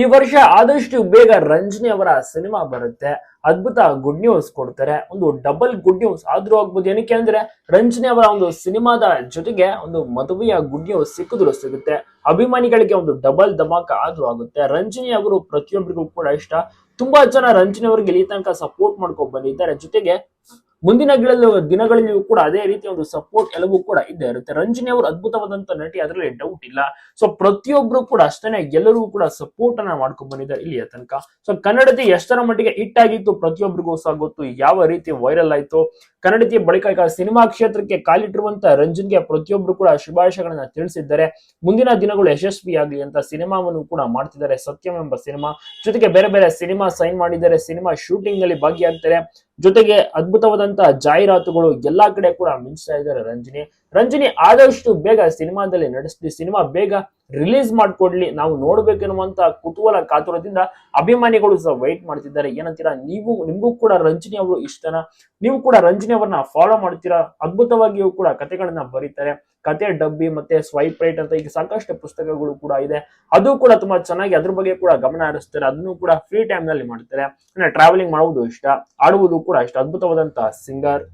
ಈ ವರ್ಷ ಆದಷ್ಟು ಬೇಗ ರಂಜನಿ ಅವರ ಸಿನಿಮಾ ಬರುತ್ತೆ. ಅದ್ಭುತ ಗುಡ್ ನ್ಯೂಸ್ ಕೊಡ್ತಾರೆ. ಒಂದು ಡಬಲ್ ಗುಡ್ ನ್ಯೂಸ್ ಆದ್ರೂ ಆಗ್ಬೋದು. ಏನಕ್ಕೆ ಅಂದ್ರೆ ರಂಜನಿ ಅವರ ಒಂದು ಸಿನಿಮಾದ ಜೊತೆಗೆ ಒಂದು ಮದುವೆಯ ಗುಡ್ ನ್ಯೂಸ್ ಸಿಕ್ಕಿದ್ರು ಸಿಗುತ್ತೆ. ಅಭಿಮಾನಿಗಳಿಗೆ ಒಂದು ಡಬಲ್ ಧಮಾಕ ಆದ್ರೂ ಆಗುತ್ತೆ. ರಂಜನಿ ಅವರು ಪ್ರತಿಯೊಬ್ಬರಿಗೂ ಕೂಡ ಇಷ್ಟ. ತುಂಬಾ ಜನ ರಂಜನಿ ಅವರಿಗೆ ಇಲ್ಲಿ ತನಕ ಸಪೋರ್ಟ್ ಮಾಡ್ಕೊಂಡು ಬಂದಿದ್ದಾರೆ. ಜೊತೆಗೆ ಮುಂದಿನ ಗಿಳಲು ದಿನಗಳಲ್ಲಿಯೂ ಕೂಡ ಅದೇ ರೀತಿ ಒಂದು ಸಪೋರ್ಟ್ ಎಲ್ಲವೂ ಕೂಡ ಇದ್ದೇ ಇರುತ್ತೆ. ರಂಜನಿ ಅವರು ಅದ್ಭುತವಾದಂತ ನಟಿ ಅದರಲ್ಲಿ ಡೌಟ್ ಇಲ್ಲ. ಸೊ ಪ್ರತಿಯೊಬ್ರು ಕೂಡ ಅಷ್ಟೇ ಎಲ್ಲರೂ ಕೂಡ ಸಪೋರ್ಟ್ ಅನ್ನ ಮಾಡ್ಕೊಂಡ್ ಬಂದಿದ್ದಾರೆ ಇಲ್ಲಿಯ ತನಕ. ಸೊ ಕನ್ನಡತಿ ಎಷ್ಟರ ಮಟ್ಟಿಗೆ ಹಿಟ್ ಆಗಿತ್ತು ಪ್ರತಿಯೊಬ್ಬರಿಗೂ ಸಹ ಗೊತ್ತು. ಯಾವ ರೀತಿ ವೈರಲ್ ಆಯ್ತು. ಕನ್ನಡತಿ ಬಳಿಕ ಸಿನಿಮಾ ಕ್ಷೇತ್ರಕ್ಕೆ ಕಾಲಿಟ್ಟಿರುವಂತ ರಂಜನ್ಗೆ ಪ್ರತಿಯೊಬ್ರು ಕೂಡ ಶುಭಾಶಯಗಳನ್ನ ತಿಳಿಸಿದ್ದಾರೆ. ಮುಂದಿನ ದಿನಗಳು ಯಶಸ್ವಿಯಾಗಲಿ ಅಂತ ಸಿನಿಮಾವನ್ನು ಕೂಡ ಮಾಡ್ತಿದ್ದಾರೆ. ಸತ್ಯಂ ಎಂಬ ಸಿನಿಮಾ. ಜೊತೆಗೆ ಬೇರೆ ಬೇರೆ ಸಿನಿಮಾ ಸೈನ್ ಮಾಡಿದ್ದಾರೆ. ಸಿನಿಮಾ ಶೂಟಿಂಗ್ನಲ್ಲಿ ಭಾಗಿಯಾಗ್ತಾರೆ. ಜೊತೆಗೆ ಅದ್ಭುತವಾದಂತಹ ಜಾಹೀರಾತುಗಳು ಎಲ್ಲಾ ಕಡೆ ಕೂಡ ಮಿಂಚ್ತಾ ಇದ್ದಾರೆ ರಂಜನಿ. ರಂಜನಿ ಆದಷ್ಟು ಬೇಗ ಸಿನಿಮಾದಲ್ಲಿ ನಡೆಸ್ಲಿ. ಸಿನಿಮಾ ಬೇಗ ರಿಲೀಸ್ ಮಾಡ್ಕೊಡ್ಲಿ, ನಾವು ನೋಡ್ಬೇಕೆನ್ನುವಂತ ಕುತೂಹಲ ಕಾತುರದಿಂದ ಅಭಿಮಾನಿಗಳು ಸಹ ವೈಟ್ ಮಾಡ್ತಿದ್ದಾರೆ. ಏನಂತೀರಾ, ನೀವು, ನಿಮ್ಗೂ ಕೂಡ ರಂಜನಿ ಅವರು ಇಷ್ಟನ? ನೀವು ಕೂಡ ರಂಜನಿ ಅವರನ್ನ ಫಾಲೋ ಮಾಡ್ತೀರಾ? ಅದ್ಭುತವಾಗಿಯೂ ಕೂಡ ಕಥೆಗಳನ್ನ ಬರೀತಾರೆ. ಕತೆ ಡಬ್ಬಿ ಮತ್ತೆ ಸ್ವೈಪ್ ರೈಟ್ ಅಂತ ಈಗ ಸಾಕಷ್ಟು ಪುಸ್ತಕಗಳು ಕೂಡ ಇದೆ. ಅದು ಕೂಡ ತುಂಬಾ ಚೆನ್ನಾಗಿ ಅದ್ರ ಬಗ್ಗೆ ಕೂಡ ಗಮನ ಹರಿಸ್ತಾರೆ. ಅದನ್ನು ಕೂಡ ಫ್ರೀ ಟೈಮ್ನಲ್ಲಿ ಮಾಡ್ತಾರೆ. ಟ್ರಾವೆಲಿಂಗ್ ಮಾಡುವುದು ಇಷ್ಟ. ಆಡುವುದು ಕೂಡ ಇಷ್ಟ. ಅದ್ಭುತವಾದಂತಹ ಸಿಂಗರ್